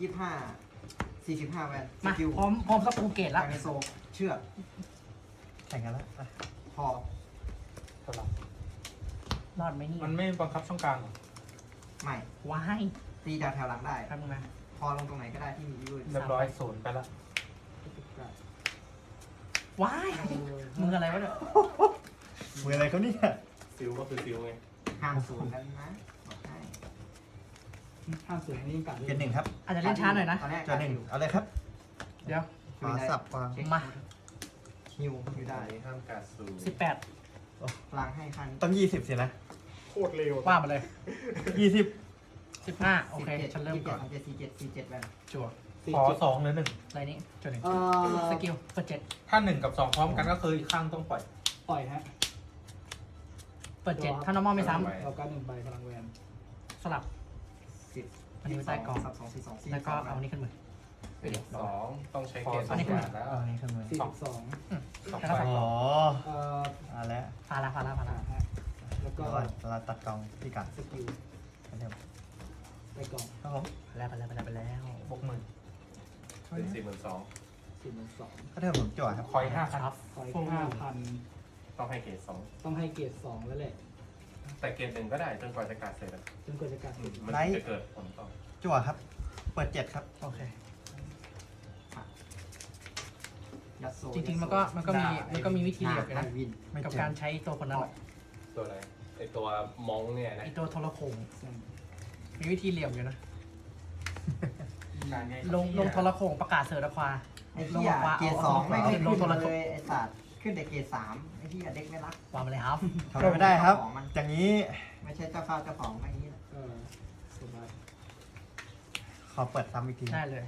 ยี่ห้าสี่สิบห้าแวนสมากิลพร้อมพร้อมสปูเกตกาแล้วรในโซเชือกแข่งกันแล้วอะพอสลับรอดไหมนี่มันไม่บังคับช่องกลางเหรอใหม่ว้ายตีจากแถวหลังได้แป๊บนึงนะพอลงตรงไหนก็ได้ที่มีวิวเรียบร้อยศูนย์ไปละว้ายมืออะไรวะเนี่ยมืออะไรเขาเนี่ยซิลก็คือซิลไงห่างศูนย์กันนะบอกให้ห้ามเสียงนี่กัดเกณฑ์หนึ่งครับอาจจะเล่นช้าหน่อยนะ ตอนแรกจอหนึ่งเอาเลยครับเดี๋ยวขวาสับวางมาฮิวฮิวได้อันนี้ห้ามการดซูมสิบแปดล้างให้คันต้องยี่สิบสินะโคตรเร็วว่ามาเลยยี่สิบสิบห้าโอสิบเคเจ็ดฉันเริ่มก่อนยี่สิบเจ็ดสี่เจ็ดสี่เจ็ดแวนจั่วขอสองหรือหนึ่งอะไรนี้จั่วหนึ่งเอ่อสกิลเปิดเจ็ดถ้าหนึ่งกับสองพร้อมกันก็คืออีกข้างต้องปล่อย ปล่อยฮะ เปิดเจ็ดถ้าน้องมอไม่ซ้เราการดหนึ่งใบพลังแวนำสลับ สิบอันนี้ไว้ใต้กล่อง สับสองสี่สองสี่แล้วก็เอาอันนี้ขึ้นมือไปเดี๋ยวสองต้องใช้เกณฑ์อัสอนงนี้คือบาทแล้ว เอาอันนี้ขึ้นมือสี่สิบสองสองแล้วก็ใบใส่อ๋อเอ่อเอาแล้วพาละพาละพาละอ่าฮะแล้วก็ก็เราตัดกล่องที่กัดสกิลเร็วในกล่องครับผมพาละพาละพาละไปแล้วบวกหมื่นเป็นสี่หมื่นสองสี่หมื่นสองก็เท่าผมจ่อครับคอยห้าพันครับคอยห้าพันต้องให้เกณฑ์สองต้องให้เกรดสองแล้วแหละ แต่เกณฑ์หนึ่งก็ได้จนกว่าจะการดเสร็จอะจนกว่าจะกัดเสร็จมันจะเกิดผลต่อจ่อครับ เปิดเจ็ดครับ โอเค ยัดโซจริงๆมันก็มันก็มีมันก็มีวิธีเดียวกันนะวินไม่กับเจ็การดใช้ตัวคนนั้นอะตัวอะไรไอตัวมองเนี่ยนะไอตัวโทรโขงมีวิธีเหลี่ยมอยู่นะการให้ลงลงโทรโขงประกาศเสือตะควาไอ้ที่อะลงมาเกรดสองไม่เอาไม่ลงขึ้นโทรเลโขงยไอ้สัตว์ ขึ้นแต่เกรดสามไอ้ที่อะเด็กไม่รัก วางมาเลยครับ ทำอะไรไม่ได้ครับของมันอย่างนี้ไม่ใช่เจ้าฟ้าเจ้าของไม่อย่างนี้นะก็สบายขอเปิดซ้ำอีกทีได้เลย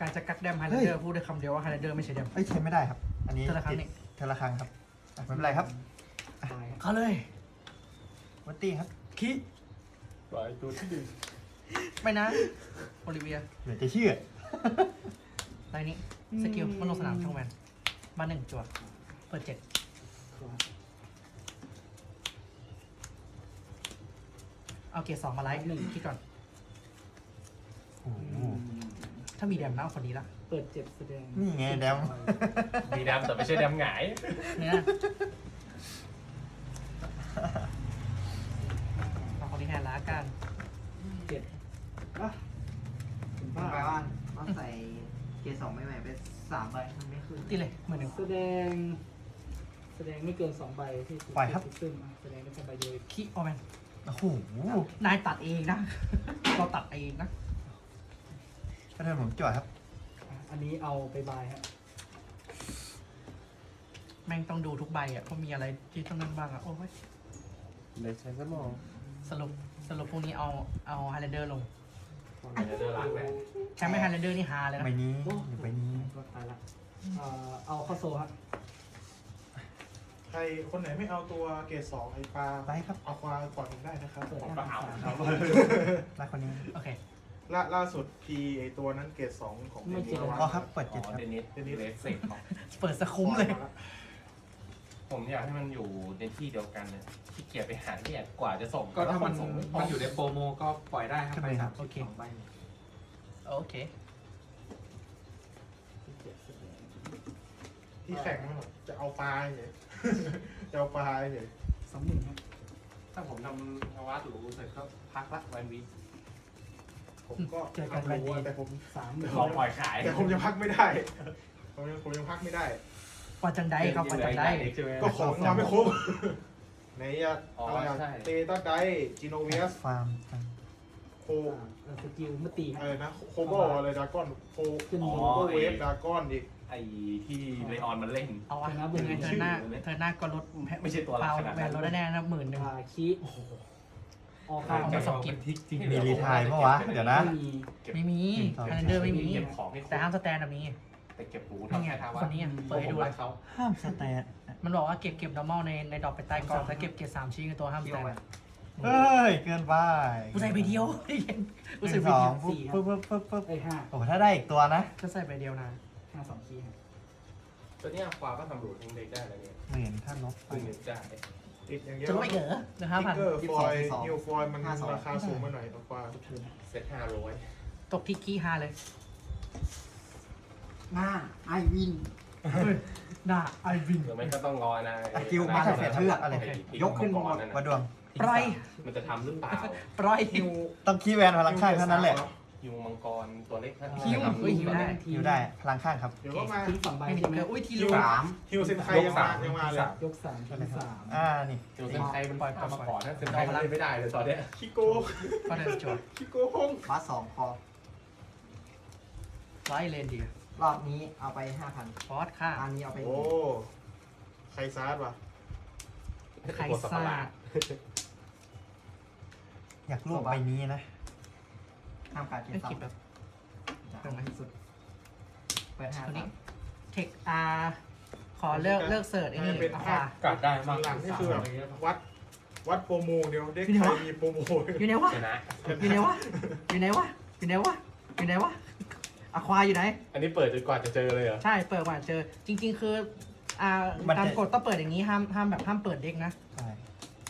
การจะกักแดมไฮเฮ้ไลยเดอร์พูดได้คำเดียวว่าไฮไลเดอร์ไม่ใช่แดม เอ้ยใช้ไม่ได้ครับ อันนี้เทอละครั้งติดนี่ เทอละครั้งครับอะไม่เป็นไรครับตายฮะเขาเลย วัตตี้ครับคิปล่อยตัวที่หนึ่งไม่นะ โอลิเวียเหลือจะเชื่ออะไรนี้ สกิลมันลงสนามช่องแวนมาหนึ่งจั่ว เปิดเจ็ดขอเอาเกียร์สองมาไลท์หนึ่งคิดก่อนโอ้โหถ้ามีแดมนะเอาคนนี้ละเปิดเจ็บแสดงนี่ไงแดมมีดำแต่ไม่ใช่ดำหงาย เนี่ยเอาคนนี้แทนละกันเจ็ดอะเป็นมันบ้าแปลว่าต้องใส่เกรดสองไม่ใหม่ไปสามใบมันไม่ขึ้นตีเลยเหมือนหนึ่งแสดง แสดงไม่เกินสองใบที่ปล่อยครับที่ซึ่งอะแสดงได้แค่ใบเดียวคิออแมนโอ้โหนายตัดเองนะ เราตัดเองนะก็เท่าผมจ่อครับ อะอันนี้เอาไปบายฮะแม่งต้องดูทุกใบอะเพราะมีอะไรที่ต้องนั่นบ้างอะโอ้ยเลยใช้สมองสรุปสรุปพวกนี้เอาเอาไฮไลเดอร์ลงเดี๋ยวจะล้างแหวนใช้ไม่ไฮไลเดอร์นี่ฮาเลยนะใบนี้หรือใบนี้ก็ตายละเอ่อเอาเข้าโซฮะใค รคนไหนไม่เอาตัวเกรดสองไอปลาไปครับเอาควาปล่อยผมได้นะครับเปิดผมห้าก็พันเอาสามครับรักคนนี้โอเคล่าล่าสุดพีไอตัวนั้นเกรดสองของไม่เจ็บอ๋อครับเปิดอ๋เจ็ดอครับ เดนิสเดนิสเลสเซกของเปิดสะคุ้มเลยผมอยากให้มันอยู่ในที่เดียวกันเนี่ยขี้เกียจไปหาที่กว่าจะส่งก็ถ้ามันส่งไพมันอยู่ในโปรโมก็ปล่อยได้ครับขึ้นไปเลยคครัรับบโอเค สองใบโอเคที่แข่งไม่หรอกจะเอาปลาเฉยจะเอาปลาเฉยสองหนึ่งฮะถ้าผมทำภาวะหรูเสร็จก็พักละวันวีผมก็เจอกันทำรู้วันดีอะแต่ผมสามหนึ่งรอปล่อยขายแต่ผมยังพักไม่ได้ ผมยังผมยังพักไม่ได้ปาจังไดครับปาจังได ใช่ไหมก็ของยังไม่ครบไหนอะอ๋ออะไรอะใช่ เตตัสไดจิโนเวียสฟาร์มจังโคอ่าสกิลเมื่อตีฮะอะไรนะโคโบอะไรดากอนโคขึ้น โคมือโบเวฟดากอนอีก ไอ้ที่เลออนมันเล่น เอาวะนะบุยังไงเธอหน้าเธอหน้าก็ลดไม่ใช่ตัวหลักเปล่าขนาดนั้น ลดแน่นะหมื่นหนึ่งอ่าคีออกข้าข้ามาสองกิฟทิกจริงมีรีไทายปะวะเดี๋ยวนะ ไม่มีไม่มีหนึ่งสองไฮไลเดอร์ไม่มี เก็บของให้ครบแต่ห้ามสแตนแบบนี้ แต่เก็บรู้นี่ไงทำแค่าคนนี้อะเปิดให้ดูเลย เขาห้ามสแตทมันบอกว่าเก็บเก็บ normal ในในดอกไปใต้กองถ้าเก็บเกียร์สามชิ้นคือตัวห้ามสแตนเฮ้ย เกินไปกูใส่ใบเดียวกูนึ่ใส่งใบสอเดีงยวปุ๊บปุ๊บปุ๊บปุ๊บปุ๊บเอ้ยห้าโอ้โหถ้าได้อีกตัวนะก็ใส่ใบเดียวนะ ห้าสองคีย์ฮะตัวเนี้ยควาก็ทำรูททิ้งเด็กได้แล้วเนี่ยหมื่นถ้าลบไปคือหนึ่งได้ติดอย่างเดียวจะลดอีกเหรอเหลือห้าติ๊พักนเกอร์ฟอยล์นิวฟอยล์มันราคาสูงมาหน่อยตัวกว่าจบเทิร์นฮะเซ็ตห้าร้อยตกที่ขี้ฮาเลยหน้าไอวินหน้าไอวินหรือไม่ก็ต้องรอนะสกิลมาแต่เทือกอะไร ยกขึ้นก่หมอนดนั่นวัดนะดวงปล่อยมันจะทำหรือเปล่าปล่อยฮิวต้องคีย์แวนพลังข้างเท่านั้นแหละ ยูมังกรตัวเล็กนั่นฮิวเฮ้ยฮิวได้อยู่ได้พลังข้างครับ เดี๋ยวก็มาทิ้งสองใบไม่มีใช่ไหมเกลืออุ้ยทีฮิลูวกสามฮิวเซนไคยังมายังมาเลยยกสามทิ้งสามอ่านี่ยูเซนไคมันปล่อยมาก่อนนะเซนไคมันเล่นไม่ได้เลยตอนเนี้ยคิโกก็เดินจดคิโกฮงบัสสองคอไล่เลนดีรอบนี้เอาไปห้าพันฟอสค่ะอันนี้เอาไปโอ้ใครซาร์ดวะใครซาดอยากรวบใบนี้นะ ห้ามการเก็บไม่ซับคิดแบบจะเอาที่สุดเปิดห้าตัวสานี้มเทคอาร์ขอเลิกเลิกเสิร์ชไอ้นี่อะควากัดได้มากหลังนี่คือแบบวัด วัดโปรโมเดียวเด็กอยู่ไหนใครวะมีโปรโมอยู่ไหนวะ ชนะ อยู่ไหนวะ อยู่ไหนวะ อยู่ไหนวะ อยู่ไหนวะอะควาอยู่ไหน อันนี้เปิดจนกว่าจะเจอเลยเหรอ ใช่ เปิดมาเจอ จริง ๆ คืออ่ามันจะ ตามกฎต้องเปิดอย่างนี้ ห้ามห้ามแบบห้ามเปิดเด็กนะ ใช่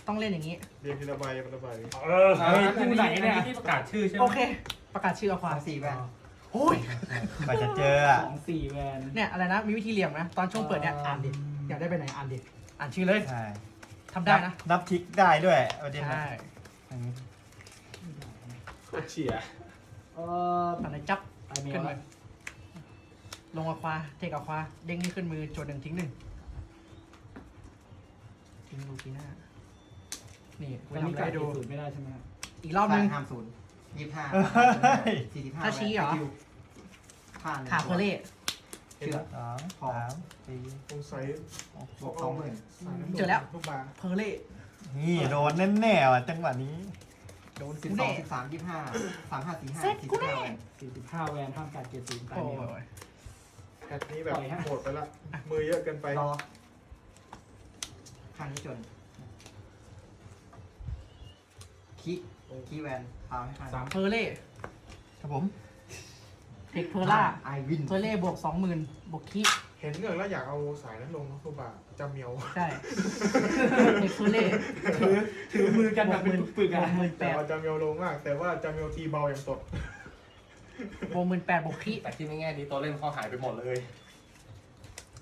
ต้องเล่นอย่างนี้ เรียงทีละใบทีละใบเออคู่ไหนเนี่ยที่ประกาศชื่อใช่ไหมโอเค ประกาศชื่ออะควาสองสี่แวนโอ้ยกว่าจะเจออะสองสี่แวนเนี่ยอะไรนะมีวิธีเหลี่ยมนะ ตอนช่วงเปิดเนี่ยอ่านดิอยากได้ไปไหนอ่านดิอ่านชื่อเลยใช่ทำได้นะนับทิกได้ด้วยประเด็นนะใช่อันนี้โคตรเชียร์เออตอนไหนจับไอเมขึ้นลมือลงอะควาเทคอะควาเด้งนี่ขึ้นมือโจทย์หนึ่งทิ้งหนึ่งทิ้งลูกีน่านี่กูวันทำนี้อะไรกัดให้ดูสูตรไม่ได้ใช่ไหมครับอีกรอบนึงห้ามศูนย์ ยี่สิบห้าเฮ้ย สี่สิบห้าถ้าชี้เหรอ ผ่านขาเพลเล่เชื่อสองสามสี่สงสัยบวกสองหมื่นสายน้ำนมเจอแล้ว ทุกบาเพลเล่ นี่โดนแน่ๆว่ะจังหวะนี้ โดนสิกูบสองแน่สิบสามยี่สิบห้าสามห้าสี่ห้าเซ็ตสี่กูสิบแน่ ห้าแวนสี่สิบห้าแวนห้ามการเกียรติศูนย์ตายโอ้เมลยแพทนี้แบบปล่อยฮะโหดไปละ มือเยอะเกินไปรอข้างนี้จนคิคิแวน พาวให้ข้างสามเพลเล่ครับผมเทคเพลล่าไอวินเพลเล่บวกสองหมื่นบวกคิเห็นเงินแล้วอยากเอาสายนั้นลงทุกบาจำเมียวใช่เทคเพลเล่ถือถือมือกันแบบเป็นปึกๆบวอะกหมื่นแปแต่ดว่าจำเมียวลงมาก แต่ว่าจำเมียวทีเบาอย่างตดบวกหมื่นแปดบวกคิแต่ที่ในแง่นี้ตัวเล่นเขาหายไปหมดเลย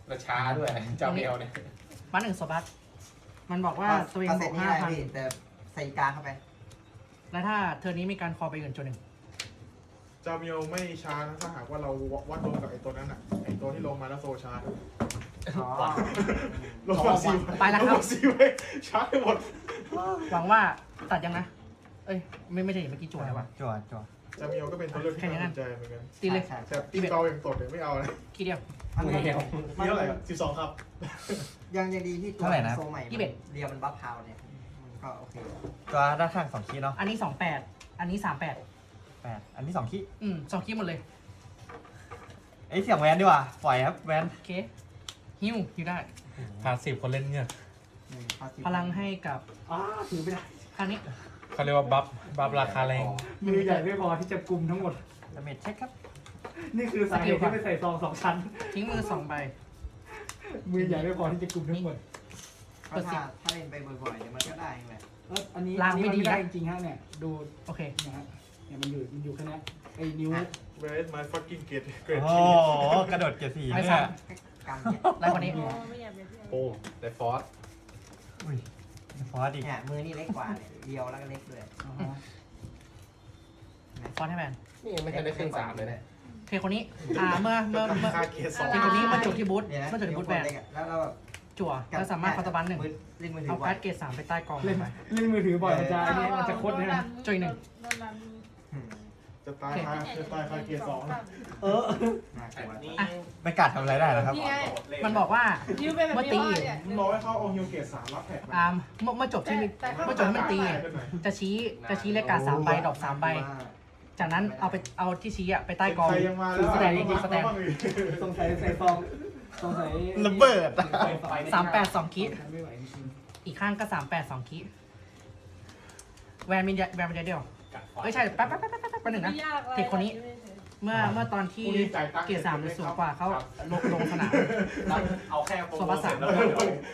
และช้าด้วยเจ้าเมลเนี่ยมาหนึ่งสบัตมันบอกว่าตัวเองก็บเซ็วตกนี้ห้าได้พันพี่แต่ใส่กลางเข้าไป แล้วถ้าเทอร์นี้มีการคอไปอื่นจนหนึ่งจำเมียวไม่ช้านะถ้าหากว่าเราวัดลงกับไอ้ตัวนั้นอะไอ้ตัวที่ลงมาแล้วโซชาร์จอ๋อลงมาซีไปแล้วลงครับมาซีไว้ชาร์จให้หมดหวังว่าตัดยังนะ เอ้ย ไม่ไม่ใช่เมื่อกี้จั่วแล้ววะจั่วจั่วจำเมียวก็เป็นตัวเลือกที่น่าสนใจเหมือนกันตีเลย ใช่แต่ตีเบาอย่างตดเนี่ยไม่เอานะคีเดียวมันเมลมีเท่าไหร่สิบสองครับ ยังยังดีที่ตัวโซใหม่ยี่สิบเอ็ด เรียวมันบัฟพาวเนี่ยมัน ก็โอเคตัวด้านข้างสองคีย์เนาะอันนี้สองแปดอันนี้สามแปดแปดอันนี้สองคีย์อืมสองคีหมดเลยเอ้ยเสียงแวนดีกว่าปล่อยครับแวนโอเคฮิวฮิวได้ พาสิบคนเล่นเนี่ยอืม passive พลังให้กับอ้าถือไม่ได้ข้างนี้เขาเรียกว่าบัฟบัฟราคาแรงมือใหญ่ไม่พอที่จะกลุ่มทั้งหมด ดาเมจเช็คครับ นี่คือสาเหตุที่ไม่ใส่ซองสองชั้น ทิ้งมือสองใบมือใหญ่ไม่พอที่จะกลุ่มทั้งหมด ก็ถ้าถ้าเล่นไปบ่อยๆเดี๋ยวมันก็ได้เองแหละเอออันนี้ล้างไม่ดีอันนี้นนะได้จริงๆฮะเนี่ยดูโอเคนะฮะเนี่ยมันอยู่มันอยู่แค่เนี้ยไอ้นิ้ว Where is my fucking gate เกรดโอ้ทีโหกระโดดเกียร์สี่ไม่เนี่ย ซ้กำเนี่ยไล่คนนี้โป้งแต่ฟอสอุ้ยฟอสอีกเนี่ยมือนี่เล็กกว่าเนี่ยเรียวแล้วก็เล็กด้วยอ๋อฮะฟอนต์ให้แมนนี่ยังไม่ทันได้ขึ้นสามเลยเนี่ยโอเคคนนี้ อ่า เมื่อเมื่อเมื่อค่าเกรดสองเทคนนี้มาจุดที่บูธเนี่ยนะมาจุดที่บูธแบนเล็กอะแล้วเราแบบ จั่วแล้วสามารถคอร์ตบันหนึ่งมือเล่นมือถืเอาอบ่อกายร์ดเกรดสามไปใต้กองเล่นไปเล่นมือถือบ่อยมันจะอันนี้มันจะคดนะฮะจุยหนึ่งอืมจะตายค่าจะตายค่าเกรดสองเออน่ากลัวไม่กัดทำอะไรได้หรอครับนี่ไงมันบอกว่า ยืมเป็นแบบเมื่อตีนี้เนี่ยมึงบอกให้เขาเอาฮิวเกรดสามรับแท็กอ่าเมื่อเมื่อจบที่เมื่อจบที่มันตีจะชี้จะชี้เลขการดสามใบดอกสามใบ จากนั้นเอาไปเอาที่ชี้อะไปใต้กองใครยังมาแล้วแสดงจริงๆแสดงสงสัยใส่ซอง สงสัยระเบิดอะ สามแปดสองคิไม่ไหวจริงอีกข้างก็สามแปดสองคิแวนมินยาแวนมินยาเดียวเอ้ยใช่แป๊บแป๊บแป๊บแป๊บแป๊บหนึ่งนะ ไม่ยากเลยเด็กคนนี้ เมื่อเมื่อตอนที่เกียร์สามหรือสูงกว่าเขาลงลงสนาม เอาแค่โปรโซโมบะทสามแล้ว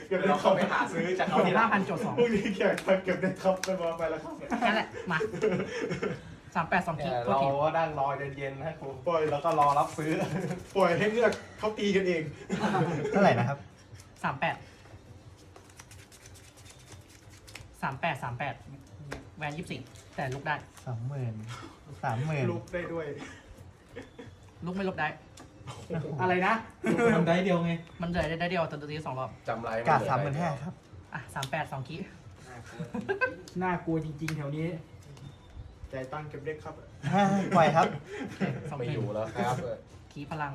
เดี๋ยวเราเข้าไปหาซื้อจากเขาสิที่บร้าห้านพันโจทย์สองพรุ่งนี้แขกเก็บเด็กครับไปมาไปแล้วครับ นั่นแหละ มา สามแปดสองคีเนี่ยตัวเราทีก็นั่งรอเย็นๆให้คุณปล่อยแล้วก็รอรับซื้อ ปล่อยให้เลือกเขาตีกันเอง เท่าไหร่นะครับ สามแปดสามแปดสามแปดแวนยี่สิบสี่แต่ลุกได้ สองหมื่นสามหมื่นลุกได้ด้วย ลุกไม่ลุกได้ อะไรนะ ทำได้เดียวไงมันเลยได้เดียวแต่ตัวทีสองรอบ จำไรกาดสามหมื่นห้าครับ อะสามแปดสองคีน่ากลัวจริงๆแถวนี้ ใจายตั้งเก็บเล็กครับปล่อยครับ สองไม่คีอยู่แล้วครับคีพลัง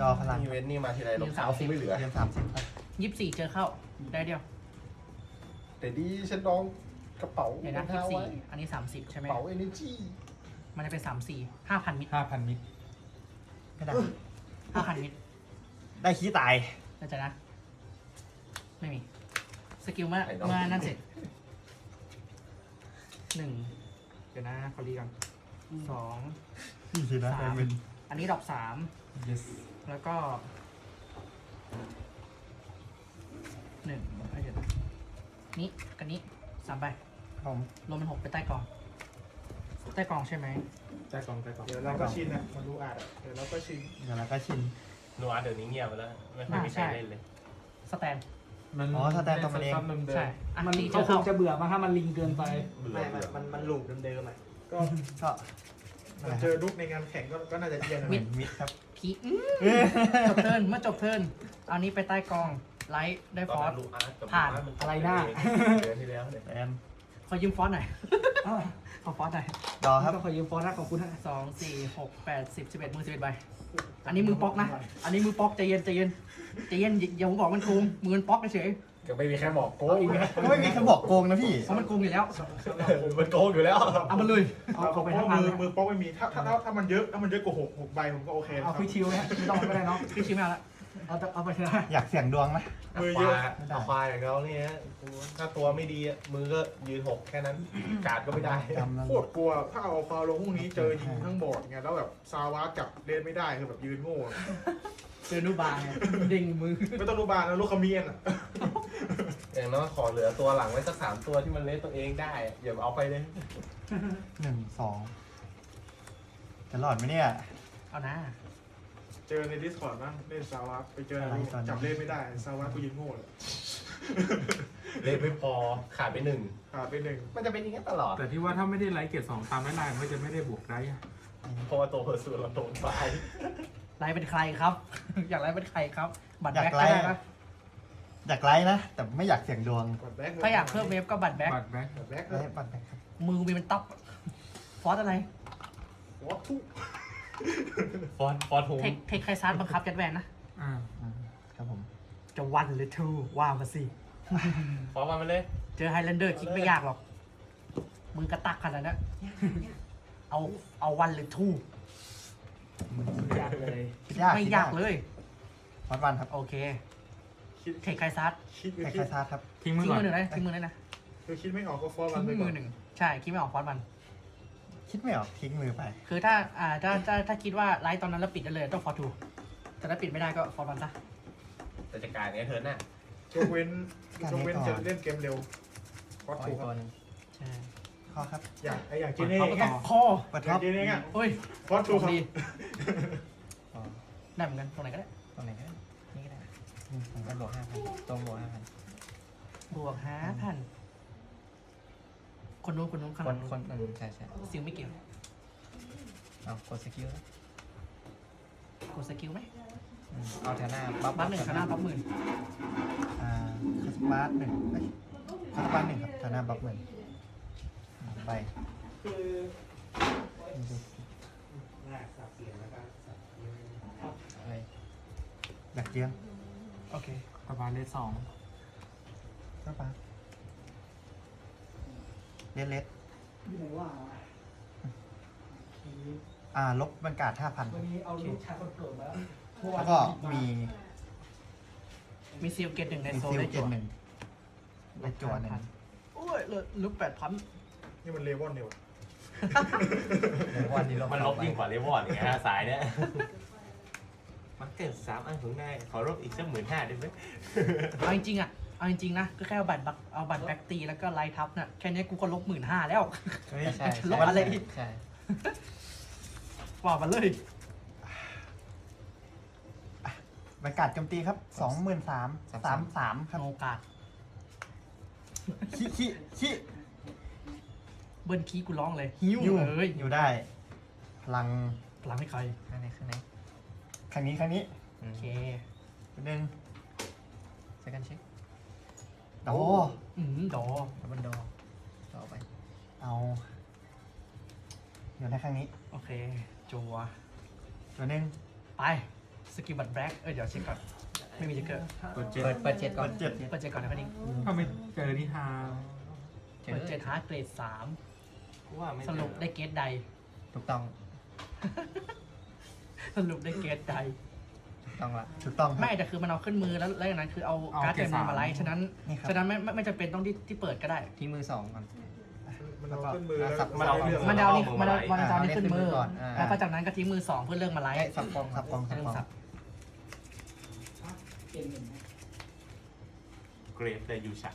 รอพลังอีเวนต์นี่มาทีไรรองเท้าคงไม่เหลือเรียนสามสิบครับยี่สิบสี่เจอเข้า ได้เดียวแต่ดีฉันน้องกระเป๋าเดี๋ยวนะยี่สิบสี่อันนี้สามสิบใช่ไหมกระเป๋าเอเนจีมันจะเป็นสามสี่ห้าพันมิตรห้าพันมิตรไม่ได้ห้าพันมิตรได้ขี้ตาย นะจ๊ะนะ ไม่มี สกิลเมื่อเมื่อนั่นเสร็จหนึ่ง เดี๋ยวนะขอรีกันสอง นี่สินะสามเป็น อันนี้ดอกสาม yes แล้วก็หนึ่งเอ้ยเดี๋ยวนะนี้กันนี้สามใบผมรวมเป็นหกไปใต้กล่อง ใต้กล่องใช่ไหมใจกองใจกองเดี๋ยวเราก็ชินนะมันรู้อาดอะเดี๋ยวเราก็ชินเดี๋ยวเราก็ชินนัวเดี๋ยวนี้เงียบไปแล้ว ไม่ค่อยมีใครเล่นเลย สแตน มันอ๋อถ้าแต่ตัวมันเองเดิมใช่อะมันตีเจเขาอคเข้างจะเบื่อมากถ้ามันลิงเกินไปเบื่อไม่มันเบื่อมันมันลูปเดิมๆอะก็ก็มันเจอลุกในงานแข่งก็ก็น่าจะเยี่ยนนะเหมือนมิดครับ พีอื้อจบเทิร์นเมื่อจบเทิร์นเอานี้ไปใต้กองไลท์ได้ฟอสลูกอาร์ตกับผ่าน ลูกร์ตมัอะไรหน้า เดือนที่แล้วเนี่ยแอนขอยืมฟอสหน่อยอ้าว ขอฟอสหน่อยรอคครัรับบขอยืมฟอนต์นะขอบคุณฮะสองสี่หกแปดสิบสิบเอ็ดมือสิบเอ็ดใบอันนี้มือป๊อกนะ อันนี้มือป๊อกใจเย็นใจเย็นใจเย็นอย่าอย่าผมบอกมันโกงมือมันป๊อกเฉยก็ไม่มีแค่หมอกโกงอีกนะก็ไม่มีคำบอกโกงนะพี่เพราะมันโกงอยู่แล้วมันโกงอยู่แล้วเอามันเลยเอาเอาเอาไปเพทั้งราะพันมืเลอยมือโป๊กไม่มีถ้าถ้าถ้าถ้ามันเยอะถ้ามันเยอะกว่าหกหกใบผมก็โอเคนะคเอารับคุยชิวนะไม่ต้องไม่ได้เนาะพี่ชิมไม่เอาละ เอาแต่เอาไปเถอะอยากเสี่ยงดวงไหมมือคเยอะวายเอาควายอย่างเขาเนี่ยถ้าตัวไม่ดีอะมือก็ยืนหกแค่นั้น การ์ดก็ไม่ได้ จำแล้วโคตรกลัว ถ้าเอาฟาวลงพรุ่งนี้เจอยิงทั้งบอร์ดไงแล้วแบบซาวาจับเล่นไม่ได้คือแบบยืนโง่อะเจอนูบางไงเด้งมือไม่ต้องรูบานนะลูกขมิ้นอะอย่างน้อยขอเหลือตัวหลังไว้สักสามตัวที่มันเล่นตัวเองได้อย่าเอาไปเลยหนึ่งสองจะหลอดไหมเนี่ย เอานะ เจอในดิสคอร์ดบ้างเล่นซาวาไปเจออะไรตอนนี้จับเล่นไม่ได้ซาวากูยืนโง่เลยเล่นไม่พอขาดไปหนึ่งขาดไปหนึ่งมันจะเป็นอย่างนี้ตลอด แต่ที่ว่าถ้าไม่ได้ไลท์เกรดสองตามไม่นานก็จะไม่ได้บวกได้อะเพราะว่าตัวเพอร์ซูเราโดนไปไลฟ์เป็นใครครับ อยากไลฟ์เป็นใครครับ บัตรอยากแบ็คก็ไลได้ฟ์นะอยากไลฟ์นะ แต่ไม่อยากเสี่ยงดวง กดแบ็คถ้าอยากเพิ่มเวฟก็บัตรแบ็คบัตรแบ็คกดแบ็คไลฟ์ปัดไปครับ มือมีเป็นต๊อกฟอสอะไร วอตทุก ฟอนฟอนทูเทคเทคไคซาร์บังคับจัดแวนนะ อ่าอืมครับผมจะวันหรือทูว่ามาสิ ฟอนมาเลย เจอไฮแลนเดอร์คิกไม่ยากหรอกมือกระตักขนาดนั้นเอาเอาวันหรือทูยากเลย คิดยากไม่คิดยากเลย วัดวันครับโอเค คิดเทคไคซัสคิดแอคคิดซาร์ครับ ทิ้งมืทิ้องก่อนมือหนึ่งนะทิ้งมือเลยนะ คือคิดไม่ออกก็ฟอร์ทิ้มันงไปก่มืออนหนึ่งใช่คิดไม่ออกฟอสมัน คิดไม่ออกทิ้งมือไปคือถ้าอ่าถ้าถ้าถ้าคิดว่าไลฟ์ตอนนั้นแล้วปิดได้เลยต้องฟอร์ทูแต่ถ้าปิดไม่ได้ก็ฟอร์วันซะแต่จัดการเนี้ยเธอหน้ายกเว้นยกเว้นจะเล่นเกมเร็ววอตขอทุอีกกคตัรัวบหนึงใช่ข้อครับ อย่างไออย่างจีเน่เขาก็ไงต้องคอเปิดอท็อย่างปจีเน่ไงเฮ้ยวอตทุกครับดีอ๋อได้เหมือนกันตรงไหนก็ได้ตรงไหนก็ได้นี่ก็ได้อืมผมก็บวกห้าพันตรงบวกห้าพันบวกห้าพัน คนนู้นคนนู้นขคนาดนนู้นคนอืมใช่ใช่ซิลไม่เกี่ยวเอากดสกิลแล้วกดสกิลไหมอืมเอาแถวหน้าบัฟบัฟหนึ่งข้างหน้าบัฟหมื่นอ่าคัสบาร์หนึ่งเอ้ยคัสบาร์หนึ่งครับแถวหน้าบัฟหมื่นอืมไปนี่ดูอะไรอยากเจียงโอเคตะบานเลขสองก็ปะเล็ด เล็ดที่ไหนว่าอ่าลบบรรกาศห้าพัน วันนี้เอาลูกชายคนโปรดมาแล้วเมื่อวาแล้นวก็มีมีซิลเกตหนึ่งในมีโซซิลได้เกจั่ตวหนึ่งได้จั่วหนึ่งโอ้ยเหลือลุกแปดพันนี่มันเลวอนเนี่ยวะเดี๋ยววันนี้เรามันลบยิ่งกว่าเลวอนอย่างเงี้ยสายเนี้ยมันเกิดสามอันของนายขอลบอีกสักหมื่นห้าได้ไหมเอาจริงๆอะ เอาจริงๆนะก็แค่เอาบัตรบักเอาบัตรแบ็กตีแล้วก็ไลท์ทับน่ะแค่นี้กูก็ลบหมื่นห้าแล้ว เฮ้ยใช่ลบอะไรอีก ใช่ว่ามาเลยบรรยากาศโจมตีครับสองหมื่นสามสามสามครับโอกาสขี้ขี้ขี้เบิ้ลคีย์กูร้องเลยหิวเลยอยู่ได้ พลังพลังให้ใครข้างในข้างในครั้งนี้ครั้งนี้โอเคหนึ่ง second check โอ้อืมดอดับเบิลดอต่อไป เอาอยู่ในครั้งนี้โอเค จัว ตัวหนึ่งไป สกิลบัตแบล็กเอ้ยเดี๋ยวเช็คก่อน ไม่มีติ๊กเกอร์เปิดเจ็ด เปิดเปิดเจ็ดก่อนเปิดเจ็ด เปิดเจ็ดก่อนนะพี่นิ้งถ้าไม่เจอนิทาเจ็ดเปิดเจ็ดฮาร์ดเกรดสามว่าไม่สรุปได้เกรดใด ถูกต้อง สรุปได้เกรดใด ถูกต้องละถูกต้องครับ ไม่แต่คือมันเอาขึ้นมือแล้วแล้วอย่างนั้นคือเอาการ์ดเต็มมือมาไลท์ฉะนั้นนี่ครับ ฉะนั้นไม่ไม่ไม่จำเป็นต้องที่ที่เปิดก็ได้ ทิ้งมือสองก่อน มันเอาขึ้นมือแล้วสับ มันเอาเลือกมันจะเอานี่มันเอามันจะเอานี่อ่าขึ้นมือเอานี่ขึ้นมือก่อนอ่า แล้วก็จากนั้นก็ทิ้งมือสองเพื่อเลือกมาไลท์ไอ้สับกองสับกองสับเรื่กองสับเกรดแต่อยู่ฉะ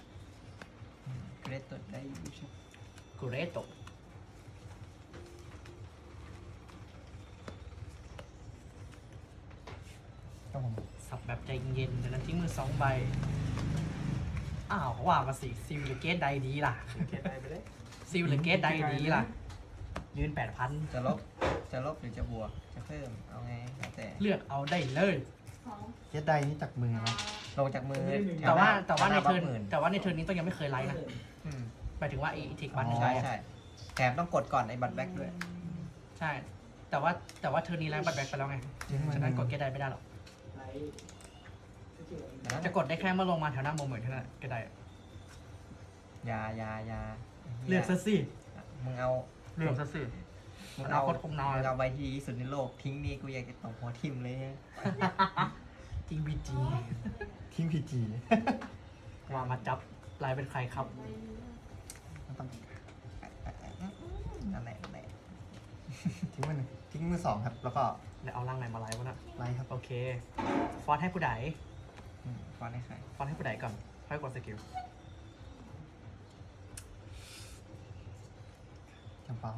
เกรดตัวได้อยู่ใช่กูเรโตะ ครับผมสับแบบใจเย็นจากนั้นทิ้งมือสองใบ อ้าวว่ามาสิซิลหรือเกตใดดีล่ะ เก็ตได้ไปเลยซิลหรือเกตใดดีล่ะ ยืนแปดพันจะลบจะลบหรือจะบวกจะเพิ่มเอาไงแล้วแต่เลือกเอาได้เลยเจ็ดไดนี่จากมือนะลงจากมือแต่ว่าแต่ว่าในหเทิร์นบล็อกหมื่นแต่ว่าในเทิร์นนี้ต้องยังไม่เคยไลท์นะอืมหมายถึงว่าไอ้เทคบัตหนึ่งใช่ใบอะใช่แถมต้องกดก่อนไอ้บัตรแบ็กด้วย ใช่ แต่ว่าแต่ว่าเทิร์นนี้ไลท์บัตแบ็กไปแล้วไงทิ้งมือฉะนั้นกดเกตใดไม่ได้หรอก จะกดได้แค่เมื่อลงมาแถวหน้าโมเหมือนเท่านั้นก็ได้อยาอยาอยาเลือกซะสิมึงเอาเลือกซะสิมึงอนาเอาคตคงนอนมึงเอาใบที่ดีที่สุดในโลก ทิ้งนี่กูอยากจะตบหัวทิ่มเลยเนี่ยจริงบีจีทิ้งพีจีว่ามาจับลายเป็นใครครับต้องนั่นแหละนั่นแหละ ทิ้งมือหนึ่งทิ้งมือสองครับ แล้วก็แล้วเอาร่างไหนมาไลฟ์วะนะไลท์ครับโอเค ฟอนต์ให้ผู้ใดอืมฟอนต์ให้ใครฟอนต์ให้ผู้ใดก่อนค่อยกดสกิลจำเปา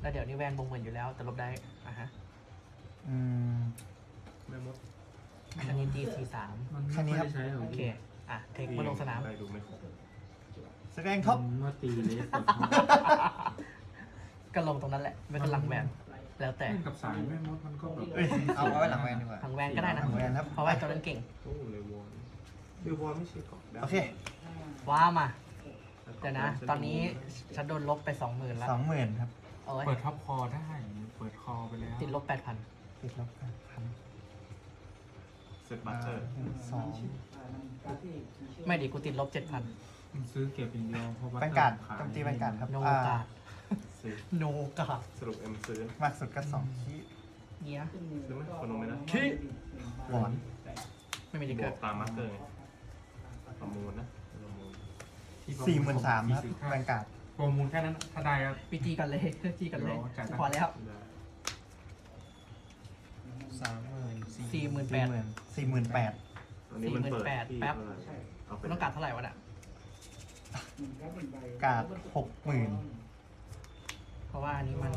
แล้วเดี๋ยวนี้แวนบงเหมือนอยู่แล้ว แต่ลบได้อะฮะอืม แม่มดอันนี้ตีสี่สามมันแค่นี้ไม่ครับได้ใช้หรอโอเคอะเทคมาลงสนาม ได้ดูไม่ครบแสดงท็อปเมื่อตีเลสกับเขา ก็ลงตรงนั้นแหละไม่ก็หลังแวนแล้วแต่เล่นกับสายแม่มดมันก็แบบเอ้ยเอาเอาไว้หลังแวนดีกว่า หลังแวนก็ได้นะหลังแวนครับ เพราะว่าตัวนั้นเก่งโอ้เลยวอนคือวอนไม่ใช่เกาะได้โอเคว้ามาเดี๋ยวนะ ตอนนี้ฉันโดนลบไปสองหมื่นแล้วสองหมื่นครับเอาไว้เปิดท็อปคอได้ เปิดคอไปแล้วติดลบแปดพันติดลบพันเซตบัตเตอร์สองไม่ดีกูติดลบเจ็ดพันมันซื้อเก็บอย่างเดียวเพราะว่าบรรยากาศขายโจมตีบรรยากาศครับโนอ่ากาด ซื้อโนกาดสรุปเอ็มซื้อ มากสุดก็สองขี้เนี้ยซื้อไหมคนลงไหมนะขี้ หวอน ไม่มีดิบเกิวดกตามมาร์เกอร์ไงประมูลนะประมูลที่ประสี่หมื่นสามที่ครับสิห้บรรยากาศประมูลแค่นั้นถ้าได้ครับวิธีกันเลยวิธีกันเลยรอจ่ายตังค์ พอแล้ว ได้สามหมื่นสี่สี่หมื่นแปสี่ดหมื่นสี่หมื่นแปดตอนนี้มันเปิด48,000ที่แป๊บเท่าไหร่เอาไปคุณต้องการเท่าไหร่วะเนี่ยกาดหกหมื่นเพ ราะว่าอันนี้มัน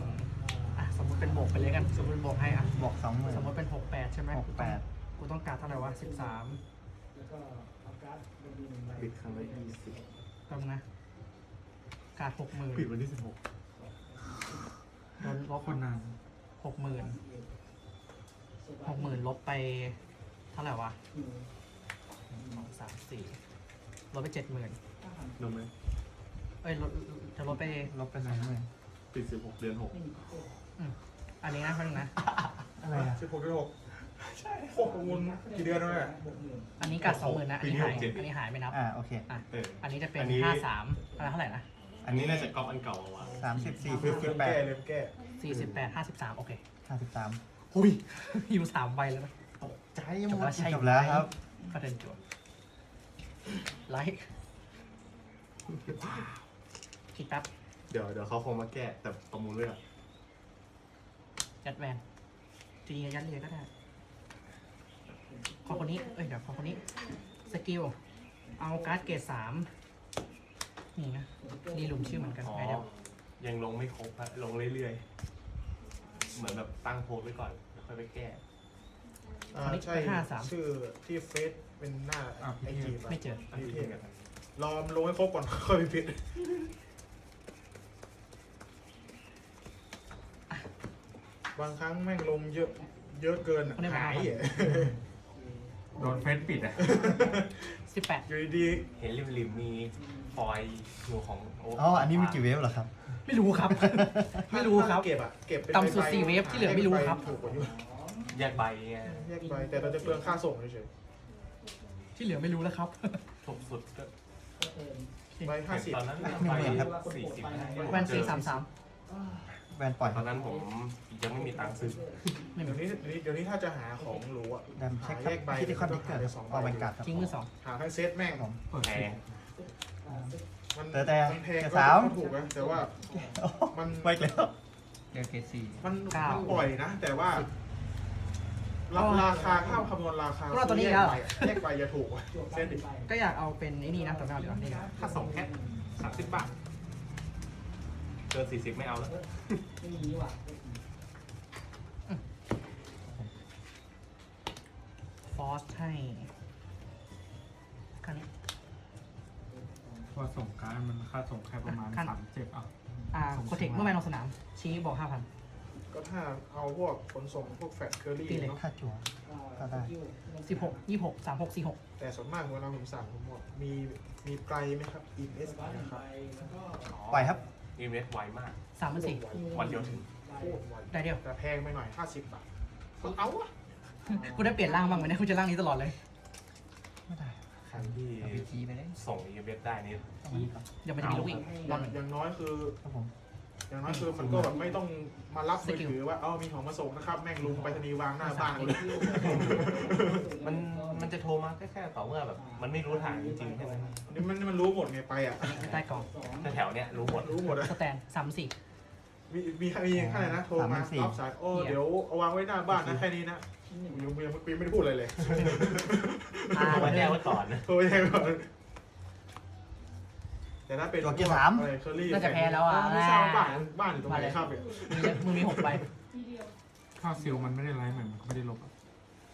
อะสมมติเป็นบวกไปเลยกัน สมมติเป็นบวกให้อะบวกสองหมื่น สมมติเป็นหกแปดใช่ไหมหกแปด กูต้องการเท่าไหร่วะสิบสามปิดครั้งละยี่สิบตรงนะ การหกหมื่นปิดวันที่สิบหกโดนลบคนนานหกหมื่นหกหมื่นลบไปเท่าไหร่วะสองสามสี่ลบไปเจ็ดหมื่นรู้ไหมเอ้ยลดจะลบไปลบไปสองหมื่น ปิดสิบหกเดือนหกอันนี้นะเพิ่งนะ อะไรอะสิบหกสิบหกใช่หกประมูลกี่เดือนแล้วเนี่ย อันนี้กัดสองหมื่นนะ อันนี้หาย อันนี้หายไม่นับ อ่าโอเคเอออันนี้จะเป็นอันนี้ ห้าสามอะไรเท่าไหร่นะอันนี้น่าจะก๊อปอันเก่าเอาไว้สามสิบสี่ลืสิมบแปแก้ดลืมแก้สี่สิบแปดห้าสิบสามโอเคห้าสิบสามอุ้ยอยู่สามใบแล้วนะใจจหบมแล้ดวใช่จบแล้วครับประเด็นจบไลค์คิดแป๊บ เดี๋ยวเดี๋ยวเขาคงมาแก้แต่ประมูลด้วยอะยัดแวนจริงๆยัดเลยก็ได้ขอคนนี้ เอ้ยเดี๋ยวขอคนนี้ สกิล เอาการ์ดเกรดสามนี่นะรีลุมชื่อเหมือนกันอ๋อไงเดี๋ยวยังลงไม่ครบฮะลงเรื่อยๆ เหมือนแบบตั้งโพสไว้ก่อนแล้วค่อยไปแก้ อ่าอันนี้ใช่ไปห้าสามชื่อที่เฟซเป็นหน้าอะไอจีไม่เจออันนี้เท่กัน รอมลงให้ครบก่อนค่อยไปพิด บางครั้งแม่งลงเยอะ เยอะเกินอะคนนี้บอกหายอะโดนเฟซปิดอะ สิบแปดอยู่ดีเห็นริมริมๆมีฟอยล์อยู่ของโอ๋อ อันนี้มีกี่เวฟเหรอครับ ไม่รู้ครับ ๆไม่รู้ครับ เก็บอะเก็บเป็นต่ำสุดใบๆสี่เวฟที่เหลือไม่รู้ครับ ถูกกว่าอยู่แยกใบไงแยกใบแต่เราจะเปลืองค่าส่งเฉยที่เหลือไม่รู้แล้วครับ ถูกสุดก็ๆใบห้าสิบตอนนั้นหนึ่งใบหมื่นครับ สี่สิบแวนสี่สามสาม แวนปล่อยตอนนั้นผมยังไม่มีตังค์ซื้อไม่เดี๋ยวมีนี้เดี๋ยวนี้ถ้าจะหาของหรูอะแดมเช็หาคครัแยบกใบคิดที่คอนดิเกอร์หาสองใบเอาแวนการ์ดครับ ทิ้งมือสองหาทั้งเซตแม่งผมเปิดแพสิงมันแต่แต่มันแพงแต่ก็สามถูกนะแต่ว่ามันไม่แล้วเดี๋ยวเกรดสี่มันมันปล่อยนะ แต่ว่าราราคาถ้าคำนวณราคาก็ตัวนี้แล้วเหรอ แยกไปจะถูกกว่าเซตดิก็อยากเอาเป็นไอ้นี่นะแต่ไม่เอาเดี๋ยวนี่นะค่าส่งแค่สามสิบบาท เกินสี่สิบไม่เอาแล้วไม่มีนี่หว่าฟอสให้คันนี้พอส่งการดมันค่าส่งแค่ประมาณขั้น สามเจ็ดอะ อ่าโคเทคเมื่อแวนลงสนาม ชี้บอกห้าพัน ก็ถ้าเอาพวกขนส่งพวกแฟตเคอรี่ตีเลย เนาะค่าจั่ว ก็ได้ สิบหกยี่หกสามหกสี่หกแต่ส่วนมากเวลาผมสั่งผมบอกมีมีไกลไหมครับ EMS นะครับ ปล่อยครับ อีเมสไวมาก สามพันสี่วันเดียวถึง โคตรไวได้เดียว แต่แพงไปหน่อย 50 บาทมันเอาอะกูได้เปลี่ยนร่างบ้างไหมเนี่ยกูจะร่างนี้ตลอดเลย ไม่ได้ครั้งที่เอาไปจีไปเลยส่งอีเมสได้นี่ต้องอันนี้ก่อนเดี๋ยวมันจะมีลูกอีกอรอย่างบหนึ่งอย่างน้อยคือ ครับผม อย่างน้อยคือมันก็แบบไม่ต้องมารับสมือกิลถือว่าเอ้ามีของมาส่งนะครับ แม่งลุงไปรษณีย์วางหน้าบ้านเลยมันมันจะโทรมาแค่แค่ต่อเมื่อแบบ มันไม่รู้ทางจริงๆแค่นั้นนี่มันมันรู้หมดไงไปอะใต้กล่องแต่แถวเนี้ยรู้หมดรู้หมดอะสแตนสามสี่มีมีมีแค่ไหนนะโทรมารับสายโอ้เดี๋ยวเอาวางไว้หน้าบ้านนะแค่นี้นะยังยังยังไม่ได้พูดอะไรเลยอ่าเอาไว้แจ้งไว้ก่อนนะโทรไปแทนก่อน แต่ถ้าเป็นตัวเกียร์สาม อะไรเคอรี่น่าจะแพ้แล้วอะ ไม่ทราบว่าบ้านบ้านอยู่ตรงไหนครับเนี่ยมีเยอะมึงมีหกใบถ้าซิลมันไม่ได้ไลฟ์เหมือนมันไม่ได้ลบอะ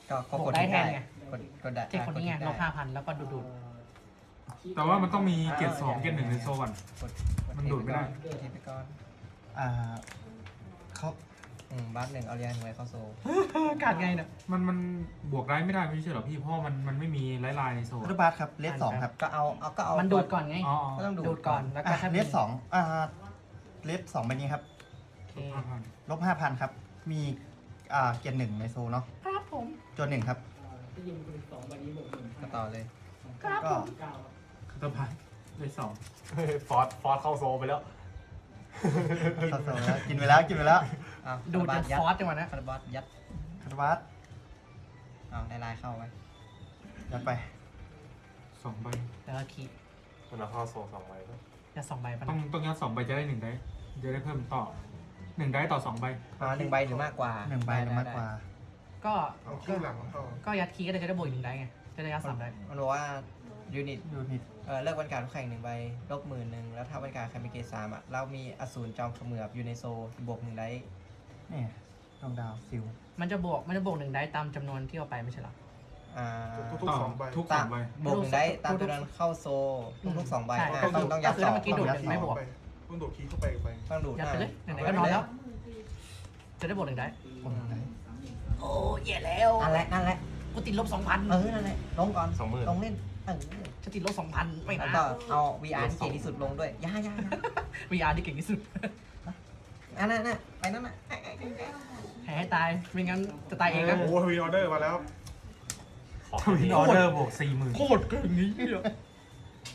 ก็ก็บกวดกได้ได้แทนไงกดกดได้เจ็คคนนี้ไงลบห้าพันแล้วก็ดูดดูดแต่ว่ามันต้องมีเกรดสองเกรดหนึ่งในโซนกดมันดูดไม่ได้กดเทปไปก่อนอ่าเขา อืมบัฟหนึ่งเอาเรียนไว้เข้าโซการไงเนี่ยมันมันบวกได้ไม่ได้ไม่ใช่เหรอพี่เพราะมันมันไม่มีไลฟ์ไลน์ในโซนคัตบาร์ครับ เลสสองครับก็เอาเอาก็เอามันดูดก่อนไงอ๋อก็ต้องดูดูดก่อนแล้วก็อะถ้าเลสสองอ่าเลสสองใบนี้ครับ โอเคห้าพันลบห้าพันครับ มีอ่าเกียร์หนึ่งในโซเนาะครับผมจนหนึ่งครับ ก็ต่อเลย ครับก็ผมคัตเตอร์พันได้สองฟอร์ดฟอร์ดเข้าโซไปแล้ว เข้าโซแล้วกินไปแล้วกินไปแล้วเอาดูดคาจร์นยัดฟอสจังหวะนะคาร์บอสยัดคัตบาร์เอาได้ลายเข้าไว้ยัดไปสองใบ แล้วก็คีย์มันเอาเข้าโซสองใบแล้วจะสองใบปะต้องนะต้องยัดสองใบจะได้หนึ่งได้จะได้เพิ่มต่อหนึ่งได้ต่อสองใบอ่าหนึ่งใบหรือมากกว่าหนึ่งใบหรือมากกว่า ก็เอาคิ้วหลังเข้าก็ยัดคีย์ก็จะได้บวกอีกหนึ่งได้ไงจะได้ยัดสามได้มันบอกว่า ยูนิตยูนิตเออเลิกวันการคู่แข่งหนึ่งใบลบหมื่นหนึ่งแล้วถ้าวันการใครมีเกรดสามอะเรามีอสูรจอมเขมือบอยู่ในโซบวกหนึ่งได้นี่ดวงดาวซิลมันจะบวกมันจะบวกหนึ่งได้ตามจำนวนที่เอาไปไม่ใช่เหรอ อ่าทุกต่อๆสองใบ ทุกสองใบ บวกหนึ่งได้ตามทุกๆจำนวนเข้าโซทุกๆสองใบใช่อะก็ต้องต้องยัดคือสอถ้างเมื่อกี้ดูดหนึ่งไม่บวกเพิ่งโดดคีย์เข้าไปอีกใบต้องดูดยัดหน้าไปเลยไหนๆก็นอนแล้ว จะได้บวกหนึ่งได้คนไหนโอ้แย่แล้ว นั่นแหละนั่นแหละกูติดลบสองพัน เออนั่นแหละลงก่อนสองหมื่น ลงเล่น เออจะติดลบสองพันไม่แล้วนะก็เอา VR ที่เก่งที่สุดลงด้วยย่าย่าย่า VR ที่เก่งที่สุด อันนั้นน่ะไปนั่นน่ะไอ้ไอ้ไอ้ไอ้แพ้ให้ตาย ไม่งั้นจะตายเองนะ โอ้โหวีออเดอร์มาแล้ว ขอทวินออเดอร์บวกสี่หมื่นโคตรเก่งนี้เนี่ย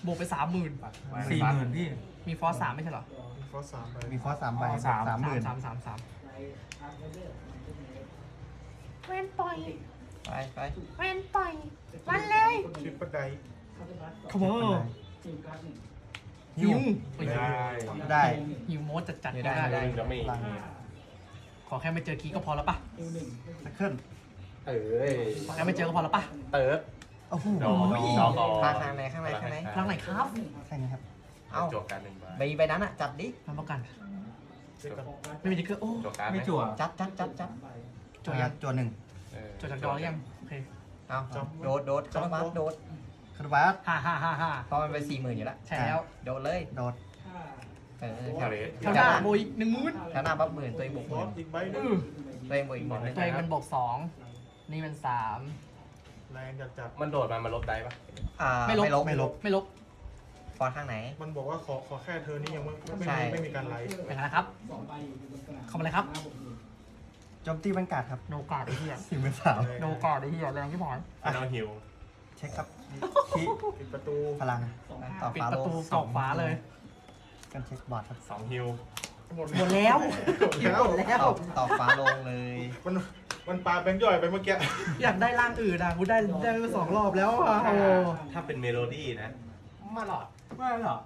บวกไปสามหมื่นสี่หมื่นพี่มีฟอสสามไม่ใช่เหรอฟอสสามใบมีฟอสสามใบสามสามหมื่นสามสามสามแวนปล่อย ไปไปแวนปล่อยมันเลยทริปเปิลไดขโมยฮิวได้ได้หิวโมดจัดจัดเดี๋ยวไม่ได้ได้ได้จะไม่ขอแค่ไม่เจอคีก็พอแล้วป่ะสักเคิลเอ้ยขอแค่ไม่เจอก็พอแล้วป่ะเติร์ดโอ้โหดอกดอกดอกพาข้างในข้างในข้างในรังไหนครับแค่นี้ครับเอาจบการหนึ่งใบใบใบนั้นอะจัดดิมันประกันเช็คกันไม่มีติ๊กเกอร์โอ้จบการ์ดไหมไม่จั่วจัดจัดจัดจัดจดยังจวนหนึ่งเออ จดจากดอหรือยังโอเค เอาโดดโดดคาร์บัสโดดคาร์บัส ฮ่าฮ่าฮ่าฮ่า เพราะมันเป็นสี่หมื่นอยู่แล้วใช่แล้ว โดดเลยโดดเออแถวนี้าหน้าโบยหนึ่งมื่นถ้าหน้าบัฟหมื่นตัวเองบวกหมื่นอีกใบหนึงตัวเองบวกอีกหมื่นหนึ่งตัวเองเป็นบวกสองนี่เป็นสามแรงจัดจัดมันโดดมามันลบได้ปะอ่าไม่ลบไม่ลบไม่ลบไม่ลบฟอนต์ข้างไหน มันบอกว่าขอขอแค่เธอนี่ยังไม่ไม่ใช่มีไม่มีการไลฟ์เป็นนะครับเข้ามาเลยครับ โจมตีบรรกาศครับโนการ์ดไอ้เหี้ยสี่หมื่นสามโนการ์ดไอ้เหี้ยแรงที่พอยอันเอาฮิวเช็คครับคีปิดประตูพลังต่อปิดฟ้าประโลตูกรอกฟ้าเลยกันเช็คบอร์ดครับสองฮิวหมดหมดแล้วหมดแล้วหมดแล้วต่อต่อฟ้าลงเลยมันมันปลาแบงค์ย่อยไปเมื่อกี้อยากได้ร่างอื่นอะกูได้ได้ไปสองรอบแล้วอะโอ้ ถ้าเป็นเมโลดี้นะ มาหลอดไม่หรอก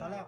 ตอนแรก